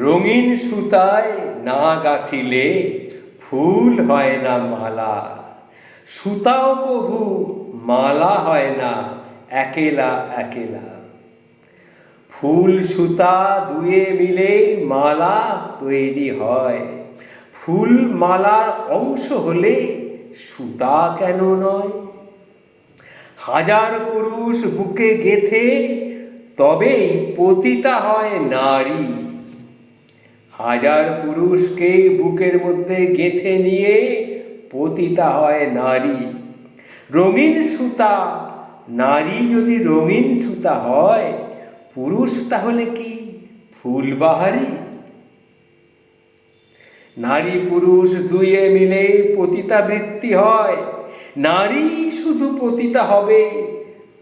রঙিন সুতায় না গাঁথিলে ফুল হয় না মালা। সুতাও কভু মালা হয় না, একেলা একেলা। ফুল সুতা দুয়ে মিলে মালা তৈরি হয়। ফুল মালার অংশ হলে সুতা কেন নয়? হাজার পুরুষ বুকে গেথে তবেই পতিতা হয় নারী। হাজার পুরুষকে বুকের মধ্যে গেথে নিয়ে পতিতা হয় নারী। রঙিন সুতা, নারী যদি রঙিন সুতা হয়, পুরুষ তাহলে কি ফুলবাহারি? নারী পুরুষ দুয়ে মিলে পতিতা বৃত্তি হয়, নারী শুধু পতিতা হবে,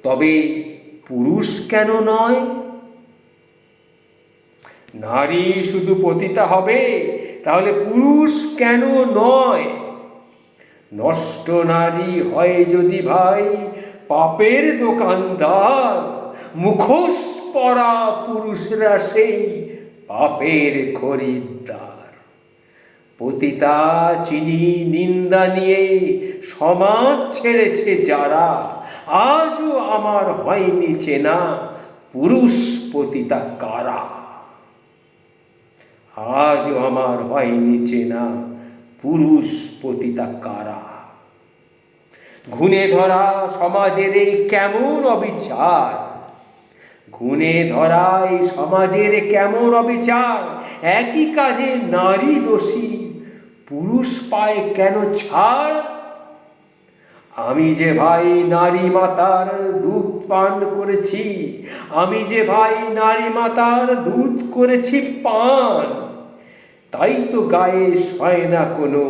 তবে পুরুষ কেন নয়? নারী শুধু পতিতা হবে, তাহলে পুরুষ কেন নয়? নষ্ট নারী হয় যদি ভাই, পাপের দোকানদার, মুখোশ পরা পুরুষরা সেই পাপের খরিদ্দার। পতিতা, চিনি, নিন্দা নিয়ে সমাজ ছেড়েছে যারা, আজও আমার হয়নি চেনা পুরুষ পতিতা কারা? আজও আমার হয়নি চেনা পুরুষ পতিতা কারা ঘুণে ধরা সমাজের এই কেমন অবিচার? ঘুণে ধরা এই সমাজের কেমন অবিচার? একই কাজে নারী দোষী পুরুষ পায় কেন ছাড়? আমি যে ভাই নারী মাতার দুধ পান করেছি। আমি যে ভাই নারী মাতার দুধ করেছি পান, তাই তো গায়ে সয় না কোনো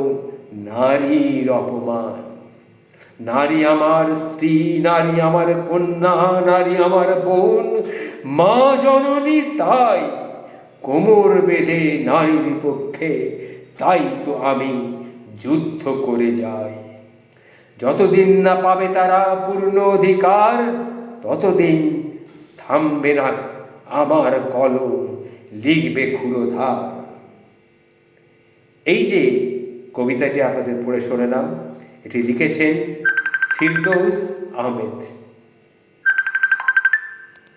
নারীর অপমান। নারী আমার স্ত্রী, নারী আমার কন্যা, নারী আমার বোন, মা জননী, তাই কোমর বেঁধে নারীর পক্ষে, তাই তো আমি যুদ্ধ করে যাই। যতদিন না পাবে তারা পূর্ণ অধিকার ততদিন থামবে না আমার কলম, লিখবে ক্ষুরোধার। এই যে কবিতাটি আপনাদের পড়ে শোনালাম, এটি লিখেছেন ফিরদৌস আহমেদ।